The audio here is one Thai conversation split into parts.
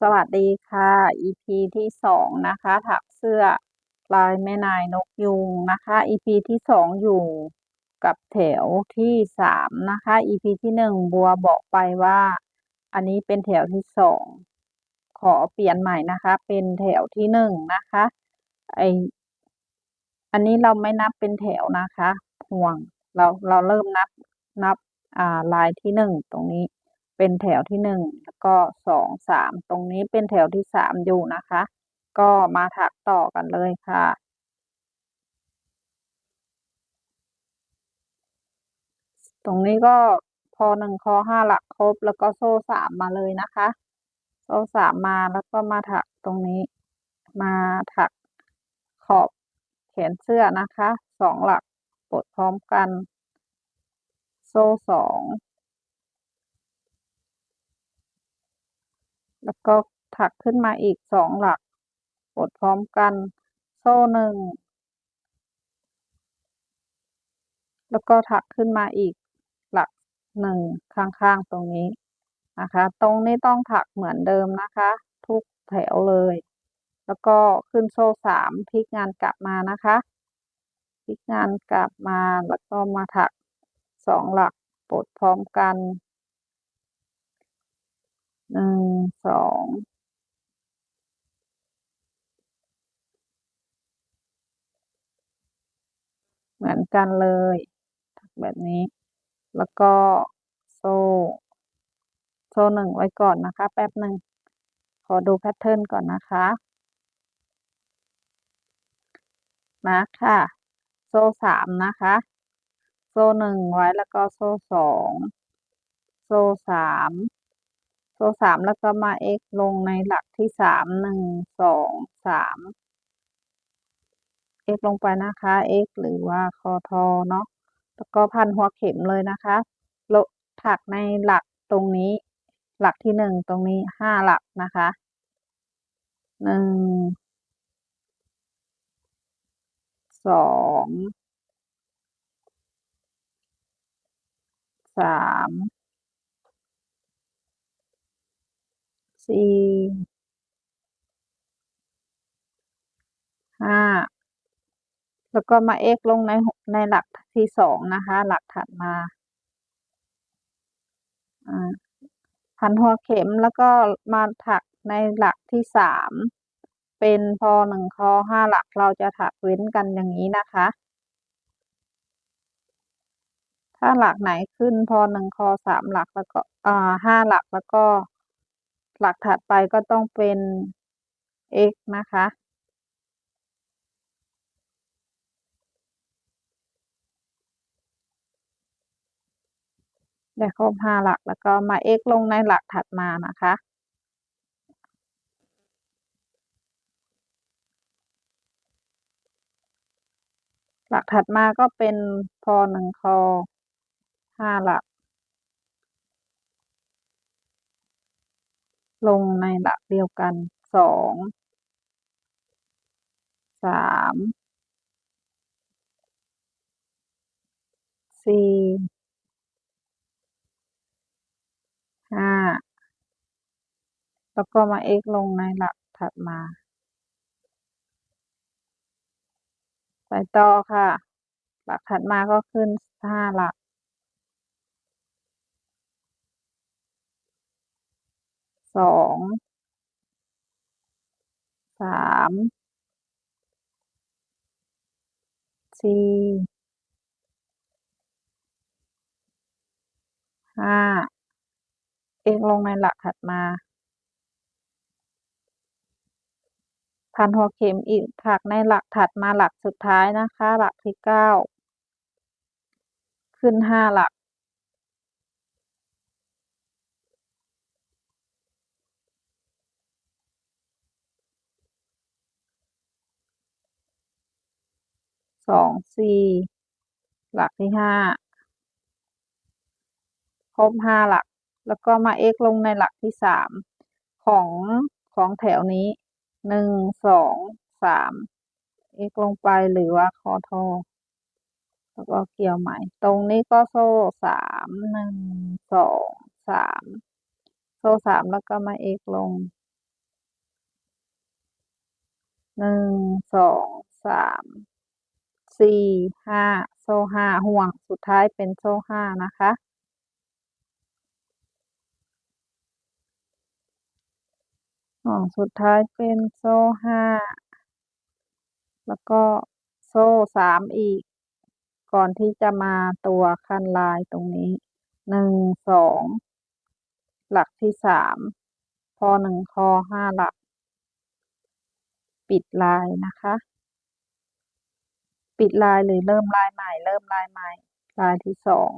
สวัสดีค่ะ EP ที่สองนะคะถักเสื้อลายแม่นายนกยุงนะคะ EP ที่สองอยู่กับแถวที่สามนะคะ EP ที่หนึ่งบัวบอกไปว่า อันนี้เป็นแถวที่สองขอเปลี่ยนใหม่นะคะ เป็นแถวที่หนึ่งนะคะไออันนี้เราไม่นับเป็นแถวนะคะห่วงเราเราเริ่มนับนับอ่าลายที่หนึ่งตรงนี้ เป็นแถวที่หนึ่งแล้วก็สองสามตรงนี้เป็นแถวที่สามอยู่นะคะ ก็มาถักต่อกันเลยค่ะ ตรงนี้ก็พอหนึ่งคอห้าหลักครบแล้วก็โซ่สามมาเลยนะคะ โซ่สามมาแล้วก็มาถักตรงนี้ มาถักขอบแขนเสื้อนะคะสองหลักปลดพร้อมกัน โซ่สอง แล้วก็ถักขึ้นมาอีกสองหลักปลดพร้อมกัน โซ่หนึ่ง แล้วก็ถักขึ้นมาอีกหลักหนึ่งข้างๆตรงนี้นะคะ ตรงนี้ต้องถักเหมือนเดิมนะคะ ทุกแถวเลย แล้วก็ขึ้นโซ่สามพลิกงานกลับมานะคะพลิกงานกลับมาแล้วก็มาถักสองหลักปลดพร้อมกัน หนึ่งสองเหมือนกันเลย แบบนี้ แล้วก็โซ่ โซ่หนึ่งไว้ก่อนนะคะ แป๊บหนึ่ง ขอดูแพทเทิร์นก่อนนะคะ มาค่ะ โซ่สามนะคะ โซ่หนึ่งไว้แล้วก็โซ่สอง โซ่สาม โซ่สามแล้วก็มา x ลงในหลักที่สามหนึ่งสองสาม x ลงไปนะคะ x หรือว่าคอทอเนาะแล้วก็พันหัวเข็มเลยนะคะลถักในหลักตรงนี้ หลักที่หนึ่งตรงนี้ห้าหลักนะคะหนึ่งสองสาม สี่ห้าแล้วก็มาเอ็กลงในในหลักที่สองนะคะ หลักถัดมาพันหัวเข็มแล้วก็มาถักในหลักที่สามเป็นพอหนึ่งคอห้าหลักเราจะถักเว้นกันอย่างนี้นะคะ ถ้าหลักไหนขึ้นพอหนึ่งคอสามหลักแล้วก็อ่าห้าหลักแล้วก็ หลักถัดไปก็ต้องเป็น x นะคะ ได้ครบห้าหลักแล้วก็มา x ลงในหลักถัดมานะคะหลักถัดมาก็เป็นพอหนึ่งคอห้าหลัก ลงในหลักเดียวกันสองสามสี่ห้าแล้วก็มา x ลงในหลักถัดมา ไปต่อค่ะ หลักถัดมาก็ขึ้นห้าหลัก สองสามสี่ห้า x ลงในหลักถัดมา พันหัวเข็มอีกถักในหลักถัดมาหลักสุดท้ายนะคะ หลักที่เก้าขึ้นห้าหลัก สองสี่หลักที่ห้าครบห้าหลัก แล้วก็มา x ลงในหลักที่สามของของแถวนี้หนึ่งสองสาม x ลงไปหรือว่าคอทอแล้วก็เกี่ยวไหมตรงนี้ก็โซ่สามหนึ่งสองสามโซ่สามแล้วก็มา x ลงหนึ่งสองสาม สี่ห้าโซ่ห้าห่วงสุดท้ายเป็นโซ่ห้านะคะ ห่วงสุดท้ายเป็นโซ่ห้าแล้วก็โซ่สามอีก ก่อนที่จะมาตัวคันลายตรงนี้หนึ่งสองหลักที่สามพอหนึ่งคอห้าหลัก ปิดลายนะคะ ปิดลายหรือเริ่มลายใหม่ เริ่มลายใหม่ ลายที่สอง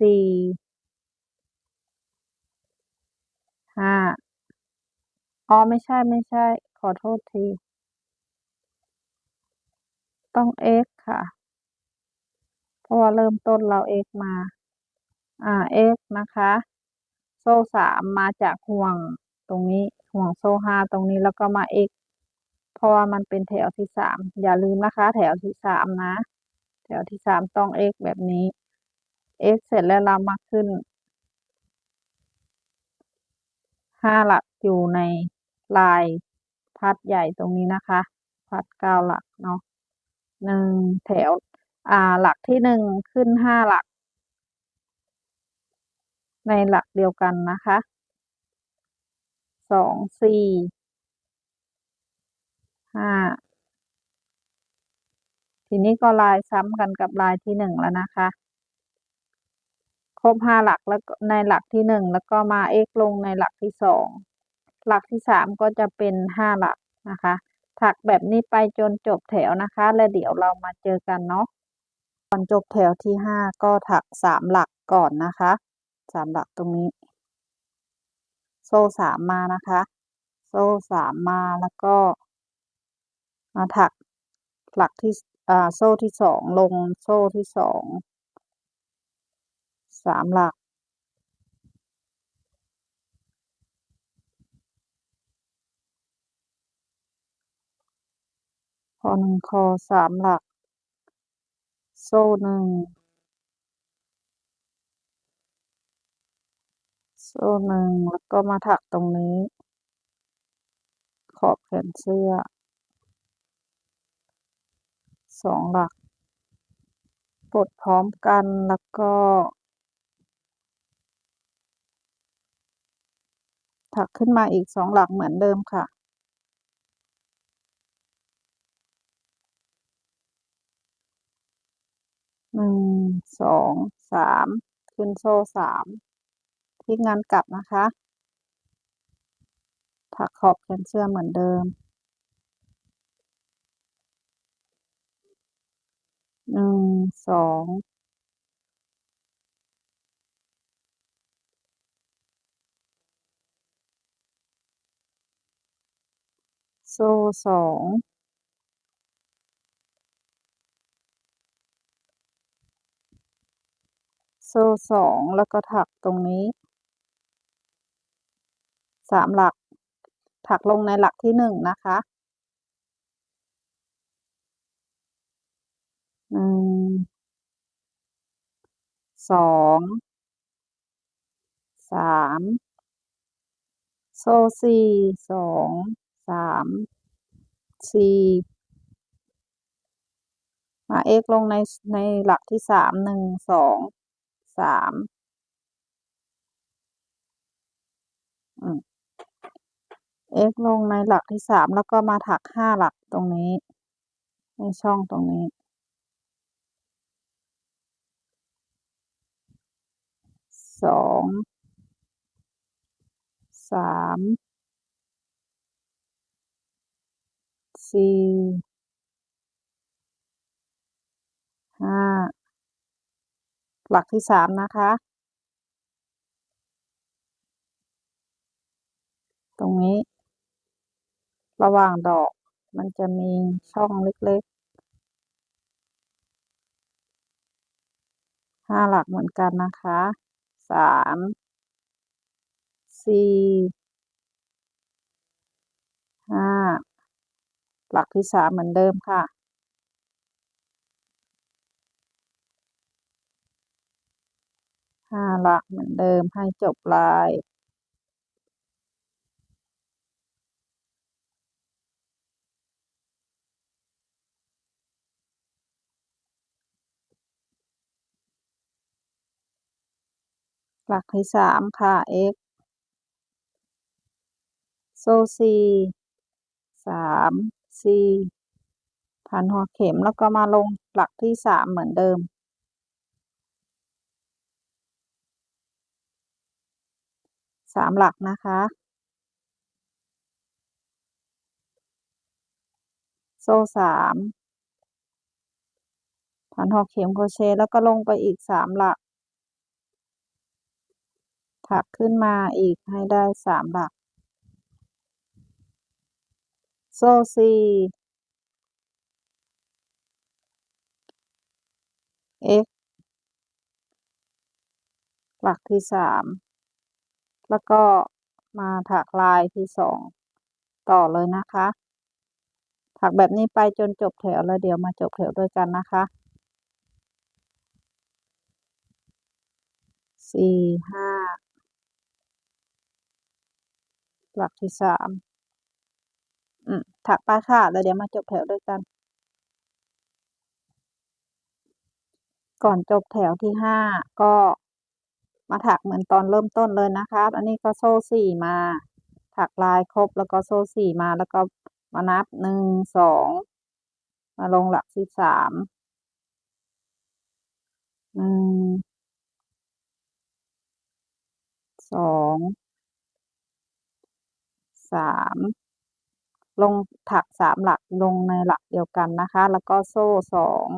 สี่ห้าอ๋อไม่ใช่ไม่ใช่ ขอโทษที ต้อง x ค่ะ เพราะว่าเริ่มต้นเรา x มา อ่า x นะคะ โซ่สามมาจากห่วงตรงนี้ห่วงโซ่ห้าตรงนี้แล้วก็มา x เพราะว่ามันเป็นแถวที่สามอย่าลืมนะคะแถวที่สามนะ แถวที่สามต้อง x แบบนี้ x เสร็จแล้วเรามาขึ้นห้าหลักอยู่ในลายพัดใหญ่ตรงนี้นะคะ พัดเก้าหลักเนาะหนึ่งแถวอ่าหลักที่หนึ่งขึ้นห้าหลัก ในหลักเดียวกันนะคะสองสี่ ห้าทีนี้ก็ลายซ้ำกันกับลายที่หนึ่งแล้วนะคะ ครบห้าหลักแล้วในหลักที่หนึ่งแล้วก็มา x ลงในหลักที่สองหลักที่สามก็จะเป็นห้าหลักนะคะ ถักแบบนี้ไปจนจบแถวนะคะ แล้วเดี๋ยวเรามาเจอกันเนาะก่อนจบแถวที่ห้าก็ถักสามหลักก่อนนะคะสามหลักตรงนี้ โซ่สามมานะคะ โซ่สามมาแล้วก็ ถักหลักที่โซ่ที่สองลงโซ่ที่สองสามหลักพอหนึ่งคอสามหลัก โซ่หนึ่งโซ่หนึ่งแล้วก็มาถักตรงนี้ ขอบแขนเสื้อ สองหลักกดพร้อมกันแล้วก็ถักขึ้นมาอีกสองหลักเหมือนเดิมค่ะ หนึ่ง สอง สาม ขึ้นโซ่สามพลิกงานกลับนะคะ ถักขอบแขนเสื้อเหมือนเดิม หนึ่งสองโซ่สอง โซ่สองแล้วก็ถักตรงนี้ สามหลัก ถักลงในหลักที่หนึ่งนะคะ สองสามโซ่สี่สองสามสี่มา x ลงในในหลักที่สามหนึ่งสองสามเอืม x ลงในหลักที่สามแล้วก็มาถักห้าหลักตรงนี้ ในช่องตรงนี้ สองสามสี่ห้าหลักที่สามนะคะ ตรงนี้ ระหว่างดอกมันจะมีช่องเล็กๆห้าหลักเหมือนกันนะคะ สามสี่ห้าหลักที่สามเหมือนเดิมค่ะ ห้าหลักเหมือนเดิมให้จบลาย หลักที่สามค่ะ x โซ่สี่สามสี่พันหัวเข็มแล้วก็มาลงหลักที่สามเหมือนเดิม สามหลักนะคะ โซ่สามพันหอกเข็มโครเชต์แล้วก็ลงไปอีกสามหลัก ถักขึ้นมาอีกให้ได้สามหลัก โซ่สี่ x หลักที่สามแล้วก็มาถักลายที่สองต่อเลยนะคะ ถักแบบนี้ไปจนจบแถวแล้วเดี๋ยวมาจบแถวด้วยกันนะคะสี่ห้า หลักที่สามอืมถักไปค่ะ แล้วเดี๋ยวมาจบแถวด้วยกัน ก่อนจบแถวที่ห้าก็มาถักเหมือนตอนเริ่มต้นเลยนะคะ อันนี้ก็โซ่สี่มา ถักลายครบแล้วก็โซ่สี่มาแล้วก็มานับหนึ่งสองมาลงหลักที่สามหนึ่งสอง สามลงถักสามหลักลงในหลักเดียวกันนะคะ แล้วก็โซ่สอง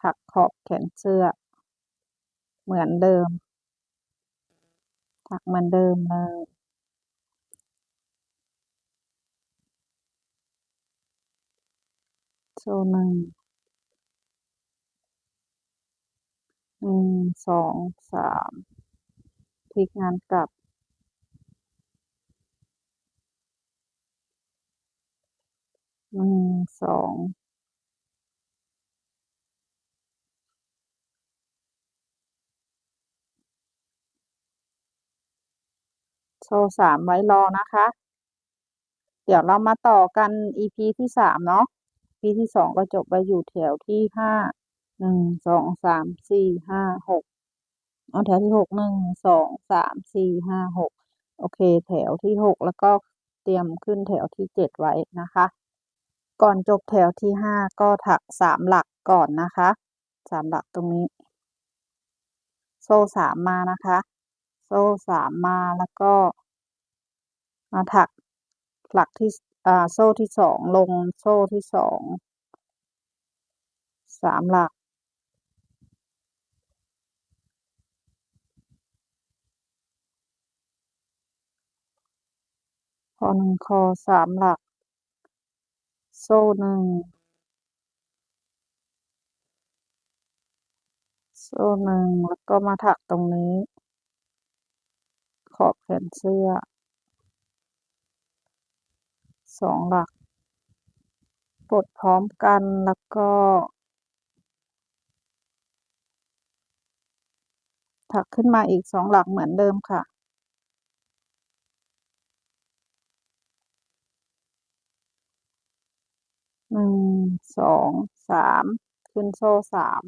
ถักขอบแขนเสื้อเหมือนเดิม ถักเหมือนเดิมเลยโซ่หนึ่งหนึ่งสองสามพลิกงานกลับ หนึ่งสองโซ่สามไว้รอนะคะ เดี๋ยวเรามาต่อกัน EP ที่สามเนาะ EP ที่สองก็จบไปอยู่แถวที่ห้าหนึ่งสองสามสี่ห้าหกเอาแถวที่หกหนึ่งสองสามสี่ห้าหกโอเค แถวที่หกแล้วก็เตรียมขึ้นแถวที่เจ็ดไว้นะคะ ก่อนจบแถวที่ห้าก็ถักสามหลักก่อนนะคะสามหลักตรงนี้ โซ่สามมานะคะ โซ่สามมาแล้วก็มาถักหลักที่อ่าโซ่ที่สองลงโซ่ที่สองสามหลักพอหนึ่งคอสามหลัก โซ่หนึ่ง โซ่หนึ่งแล้วก็มาถักตรงนี้ ขอบแขนเสื้อ สองหลัก ปลดพร้อมกันแล้วก็ ถักขึ้นมาอีกสองหลักเหมือนเดิมค่ะ หนึ่งสองสามขึ้นโซ่สาม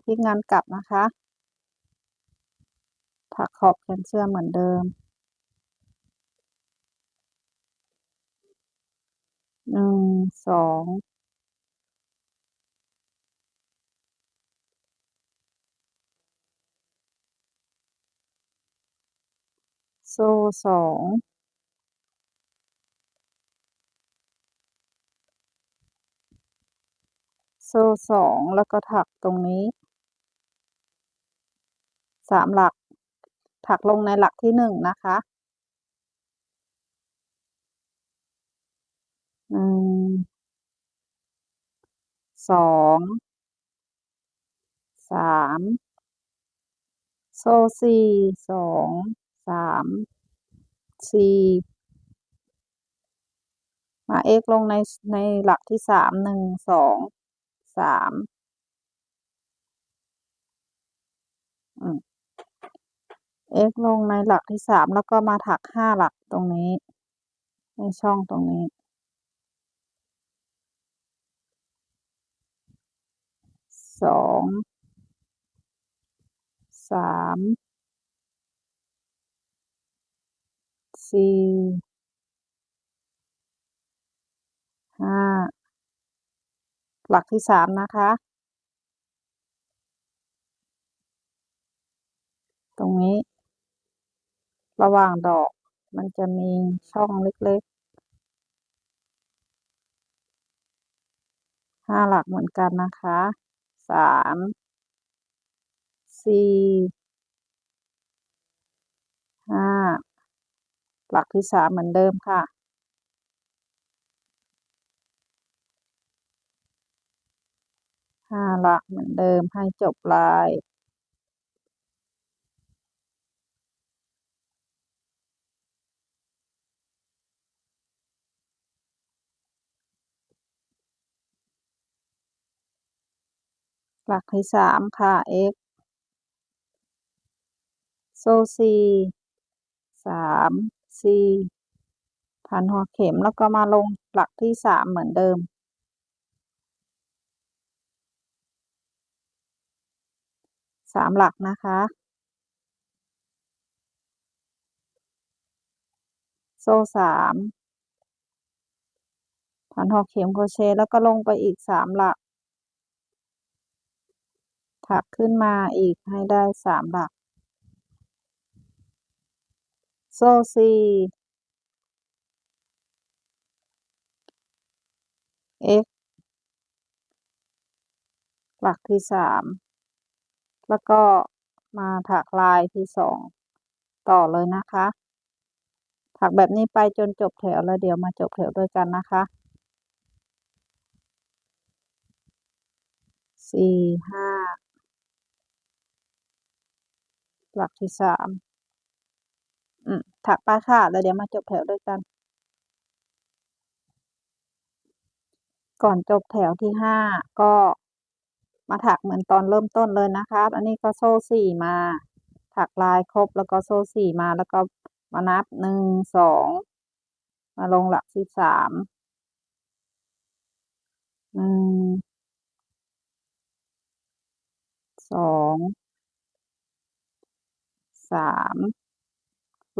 พลิกงานกลับนะคะ ถักขอบแขนเสื้อเหมือนเดิมหนึ่งสองโซ่สอง โซ่สองแล้วก็ถักตรงนี้สามหลัก ถักลงในหลักที่หนึ่งนะคะหนึ่งสองสามโซ่สี่สองสามสี่มา x ลงในในหลักที่สามหนึ่งสอง สามอืม x ลงในหลักที่สามแล้วก็มาถักห้าหลักตรงนี้ ในช่องตรงนี้สองสามสี่ห้า หลักที่สามนะคะ ตรงนี้ ระหว่างดอกมันจะมีช่องเล็กๆห้าหลักเหมือนกันนะคะสามสี่ห้าหลักที่สามเหมือนเดิมค่ะ ห้าหลักเหมือนเดิมให้จบลายหลักที่สามค่ะ x โซ่สี่สามสี่พันหัวเข็มแล้วก็มาลงหลักที่สามเหมือนเดิม สามหลักนะคะ โซ่สามพันหัวเข็มโครเชต์แล้วก็ลงไปอีกสามหลัก ถักขึ้นมาอีกให้ได้สามหลัก โซ่สี่ x หลักที่สาม แล้วก็มาถักลายที่สองต่อเลยนะคะ ถักแบบนี้ไปจนจบแถวแล้วเดี๋ยวมาจบแถวด้วยกันนะคะสี่ห้าหลักที่สามอืมถักไปค่ะแล้วเดี๋ยวมาจบแถวด้วยกัน ก่อนจบแถวที่ห้าก็ มาถักเหมือนตอนเริ่มต้นเลยนะคะ อันนี้ก็โซ่สี่มา ถักลายครบแล้วก็โซ่สี่มาแล้วก็มานับหนึ่งสองมาลงหลักที่สามหนึ่งสองสาม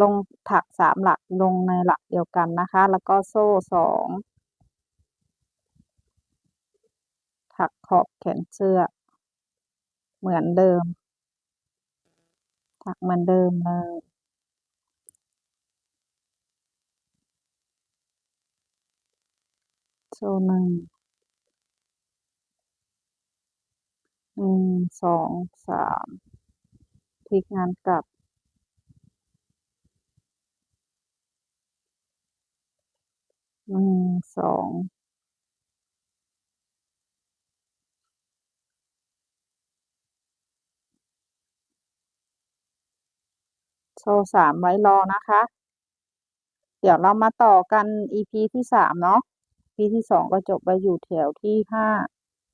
ลงถักสามหลักลงในหลักเดียวกันนะคะ แล้วก็โซ่สอง ถักขอบแขนเสื้อ เหมือนเดิม ถักเหมือนเดิมเลยโซ่หนึ่งหนึ่งสองสามพลิกงานกลับ หนึ่งสอง สามไว้รอนะคะ เดี๋ยวเรามาต่อกัน EP ที่สามเนาะ EP ที่สองก็จบไปอยู่แถวที่ห้า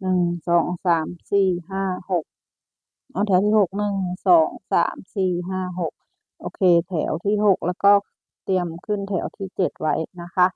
หนึ่งสองสามสี่ห้าหกเอาแถวที่หกหนึ่งสองสามสี่ห้าหกโอเค แถวที่หกแล้วก็เตรียมขึ้นแถวที่เจ็ดไว้นะคะ